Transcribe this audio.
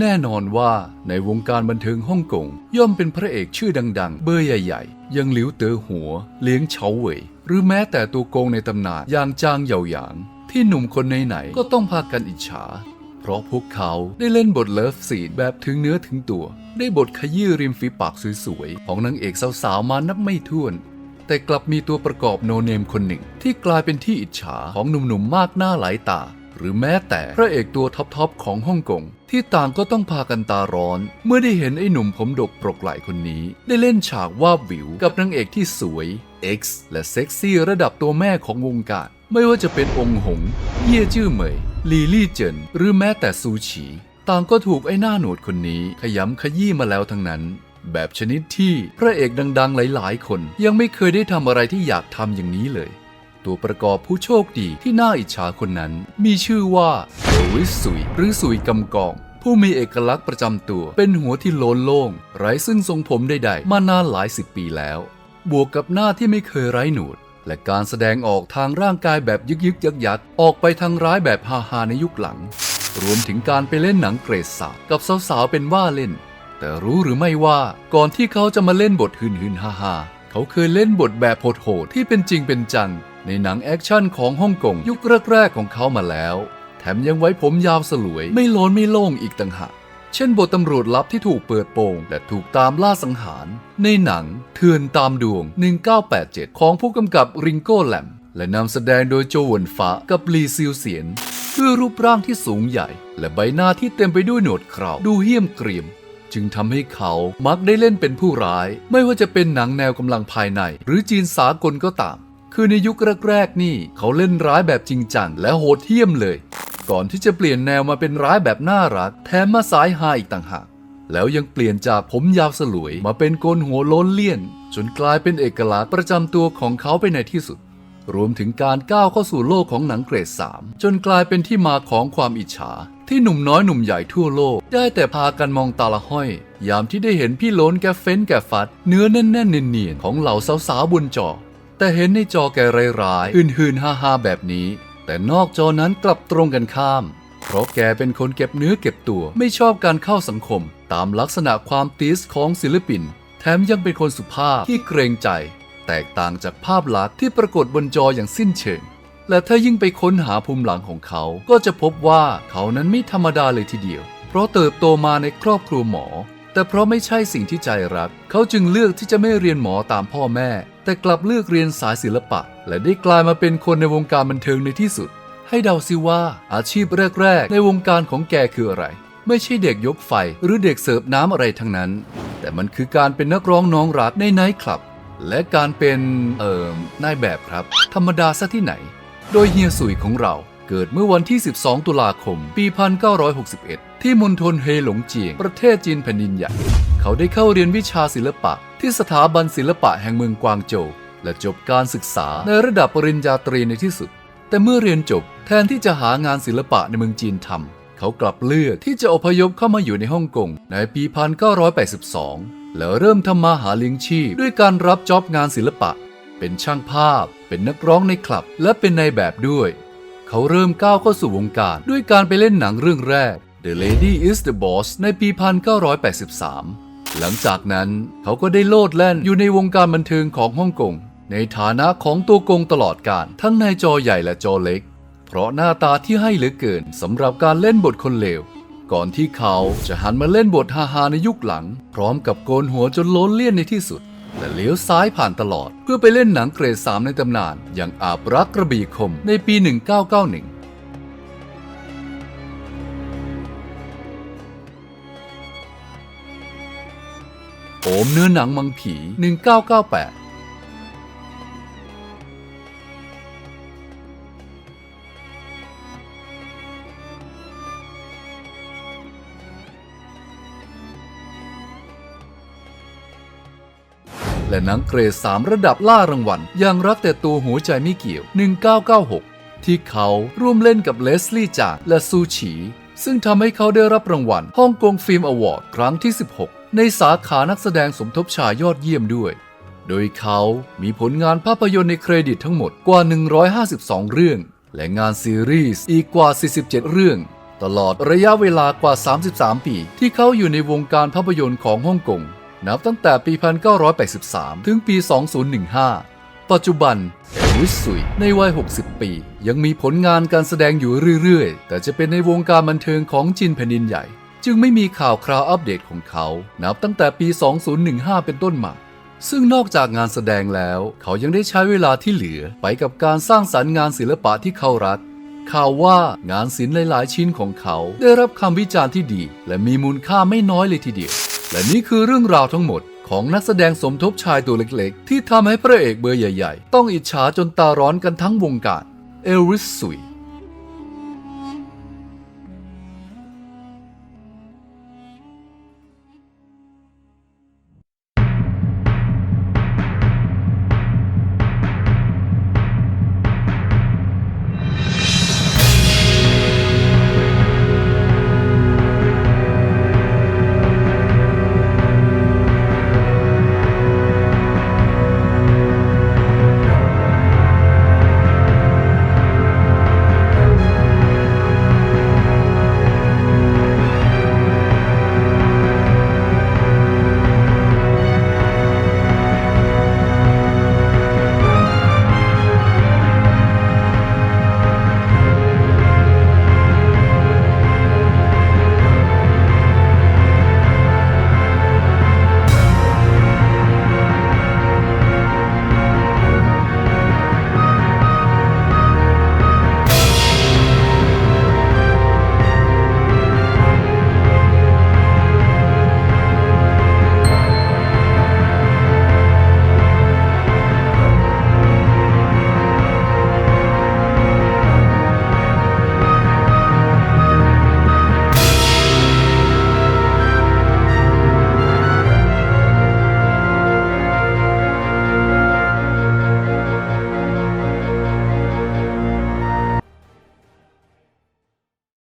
แน่นอนว่าในวงการบันเทิงฮ่องกงย่อมเป็นพระเอกชื่อดัง ๆ เบอร์ใหญ่ ๆ ยังหลิวเต๋อหัว เลี้ยงเฉาเหวยหรือแม้แต่ตัวโกงในตำนานอย่างจางเหยาหยาง ที่หนุ่มคนไหนๆก็ต้องพากันอิจฉา เพราะพวกเขาได้เล่นบทเลิฟซีนแบบถึงเนื้อถึงตัว ได้บทขยี้ริมฝีปากสวยๆ ของนางเอกสาวๆมานับไม่ถ้วน แต่กลับมีตัวประกอบโนเนมคนหนึ่ง ที่กลายเป็นที่อิจฉาของหนุ่มๆมากหน้าหลายตา หรือแม้แต่พระเอกตัวท็อปๆของฮ่องกงที่ต่างก็ต้องพากันตาร้อน เมื่อได้เห็นไอ้หนุ่มผมดกปรกไหลคนนี้ ได้เล่นฉากวาบวิวกับนางเอกที่สวย X และเซ็กซี่ระดับตัวแม่ของวงการ ไม่ว่าจะเป็นองค์หง เย่จื้อเหมย ลีลี่เจิน หรือแม้แต่ซูฉี ต่างก็ถูกไอ้หน้าหนวดคนนี้ขยำขยี้มาแล้วทั้งนั้น แบบชนิดที่พระเอกดังๆหลายๆ คนยังไม่เคยได้ทำอะไรที่อยากทำอย่างนี้เลย ตัวประกอบผู้โชคดีที่น่าอิจฉาคนนั้น มีชื่อว่าโอวิสสุย หรือสุยกำกอง ผู้มีเอกลักษณ์ประจำตัว เป็นหัวที่โลนโล่งไร้ซึ่งทรงผมใดๆ มานานหลายสิบปีแล้ว บวกกับหน้าที่ไม่เคยไร้หนวดและการแสดงออกทางร่างกายแบบยึกยึกยักยักออกไปทางร้ายแบบฮาฮาในยุคหลัง รวมถึงการไปเล่นหนังเกรดสามกับสาวๆเป็นว่าเล่น แต่รู้หรือไม่ว่าก่อนที่เขาจะมาเล่นบทหืนหืนฮาฮาเขาเคยเล่นบทแบบโหดๆที่เป็นจริงเป็นจัง ในหนังแอคชั่นของฮ่องกงยุคแรกๆของเขามาแล้ว แถมยังไว้ผมยาวสลวย ไม่โลนไม่โล่งอีกต่างหากเช่นบทตำรวจลับที่ถูกเปิดโปงและถูกตามล่าสังหาร ในหนังเถื่อนตามดวง 1987 ของผู้กำกับริงโก้แลมและนำแสดงโดยโจหวนฟ้ากับลีซิลเสียนด้วยรูปร่างที่สูงใหญ่ และใบหน้าที่เต็มไปด้วยหนวดเคราดูเหี้ยมเกรียม จึงทำให้เขามักได้เล่นเป็นผู้ร้าย ไม่ว่าจะเป็นหนังแนวกำลังภายใน หรือจีนสากลก็ตาม คือในยุคแรกๆนี่เขาเล่นร้ายแบบจริงจังและโหดเหี้ยมเลย ก่อนที่จะเปลี่ยนแนวมาเป็นร้ายแบบน่ารัก แถมมาสายฮาอีกต่างหาก แล้วยังเปลี่ยนจากผมยาวสลวยมาเป็นโกนหัวโล้นเลี่ยน จนกลายเป็นเอกลักษณ์ประจำตัวของเขาไปในที่สุด รวมถึงการก้าวเข้าสู่โลกของหนังเกรด 3 จนกลายเป็นที่มาของความอิจฉา ที่หนุ่มน้อยหนุ่มใหญ่ทั่วโลก ได้แต่พากันมองตาละห้อย ยามที่ได้เห็นพี่โล้นแกเฟ้นแกฟัด เนื้อแน่นๆเนียนๆของเหล่าสาวๆบนจอ แต่เห็นในจอแกร้ายๆหื่นๆฮาๆแบบนี้ แต่นอกจอนั้นกลับตรงกันข้าม เพราะแกเป็นคนเก็บเนื้อเก็บตัวไม่ชอบการเข้าสังคม ตามลักษณะความติสของศิลปิน แถมยังเป็นคนสุภาพที่เกรงใจ แตกต่างจากภาพลักษณ์ที่ปรากฏบนจออย่างสิ้นเชิง และถ้ายิ่งไปค้นหาภูมิหลังของเขา ก็จะพบว่าเขานั้นไม่ธรรมดาเลยทีเดียว เพราะเติบโตมาในครอบครัวหมอแต่เพราะไม่ใช่สิ่งที่ใจรัก เขาจึงเลือกที่จะไม่เรียนหมอตามพ่อแม่ แต่กลับเลือกเรียนสายศิลปะ และได้กลายมาเป็นคนในวงการบันเทิงในที่สุด ให้เดาซิว่าอาชีพแรก ๆ ในวงการของแกคืออะไร ไม่ใช่เด็กยกไฟหรือเด็กเสิร์ฟน้ำอะไรทั้งนั้น แต่มันคือการเป็นนักร้องน้องรักในไนท์คลับ และการเป็นเอ่อนายแบบครับ ธรรมดาซะที่ไหน โดยเฮียสุยของเรา เกิดเมื่อวันที่ 12 ตุลาคม ปี 1961 ที่มณฑลเฮหลงเจียง ประเทศจีนแผ่นดินใหญ่ เขาได้เข้าเรียนวิชาศิลปะ ที่สถาบันศิลปะแห่งเมืองกวางโจว และจบการศึกษาในระดับปริญญาตรีในที่สุด แต่เมื่อเรียนจบแทนที่จะหางานศิลปะในเมืองจีนทำเขากลับเลือกที่จะอพยพเข้ามาอยู่ในฮ่องกงในปี 1982 แล้วเริ่มทำมาหาเลี้ยงชีพด้วยการรับจ็อบงานศิลปะ เป็นช่างภาพ เป็นนักร้องในคลับ และเป็นในายแบบด้วย เขาเริ่มก้าวเข้าสู่วงการ ด้วยการไปเล่นหนังเรื่องแรก The Lady is the Boss ในปี 1983 หลังจากนั้นเขาก็ได้โลดแล่นอยู่ในวงการบันเทิงของฮ่องกง ในฐานะของตัวโกงตลอดการทั้งในจอใหญ่และจอเล็ก เพราะหน้าตาที่ให้เหลือเกินสำหรับการเล่นบทคนเลว ก่อนที่เขาจะหันมาเล่นบทฮาๆในยุคหลัง พร้อมกับโกนหัวจนล้นเลี่ยนในที่สุด และเลี้ยวซ้ายผ่านตลอด เพื่อไปเล่นหนังเกรดสามในตำนาน อย่างอาบรักกระบี่คมในปี 1991โอมเนื้อหนังมังผี 1998 และหนังเกรดสามระดับล่ารางวัลอย่างรักแต่ตัวหัวใจไม่เกี่ยว 1996 ที่เขาร่วมเล่นกับเลสลี่จางและซูฉี ซึ่งทำให้เขาได้รับรางวัลฮ่องกงฟิล์มอวอร์ดครั้งที่ 16 ในสาขานักแสดงสมทบชายยอดเยี่ยมด้วย โดยเขามีผลงานภาพยนตร์ในเครดิตทั้งหมดกว่า 152 เรื่อง และงานซีรีส์อีกกว่า 47 เรื่องตลอดระยะเวลากว่า 33 ปี ที่เขาอยู่ในวงการภาพยนตร์ของฮ่องกง นับตั้งแต่ปี 1983 ถึงปี 2015 ปัจจุบันเอริสซุยในวัย 60 ปี ยังมีผลงานการแสดงอยู่เรื่อย ๆ แต่จะเป็นในวงการบันเทิงของจีนแผ่นดินใหญ่ จึงไม่มีข่าวคราวอัปเดตของเขา นับตั้งแต่ปี 2015 เป็นต้นมาซึ่งนอกจากงานแสดงแล้ว เขายังได้ใช้เวลาที่เหลือไปกับการสร้างสรรค์งานศิลปะที่เขารัก ข่าวว่างานศิลป์หลาย ๆ ชิ้นของเขา ได้รับคำวิจารณ์ที่ดี และมีมูลค่าไม่น้อยเลยทีเดียว และนี่คือเรื่องราวทั้งหมดของนักแสดงสมทบชายตัวเล็กๆ ที่ทำให้พระเอกเบอร์ใหญ่ ๆ ต้องอิจฉาจนตาร้อนกันทั้งวงการ เอลริสสุย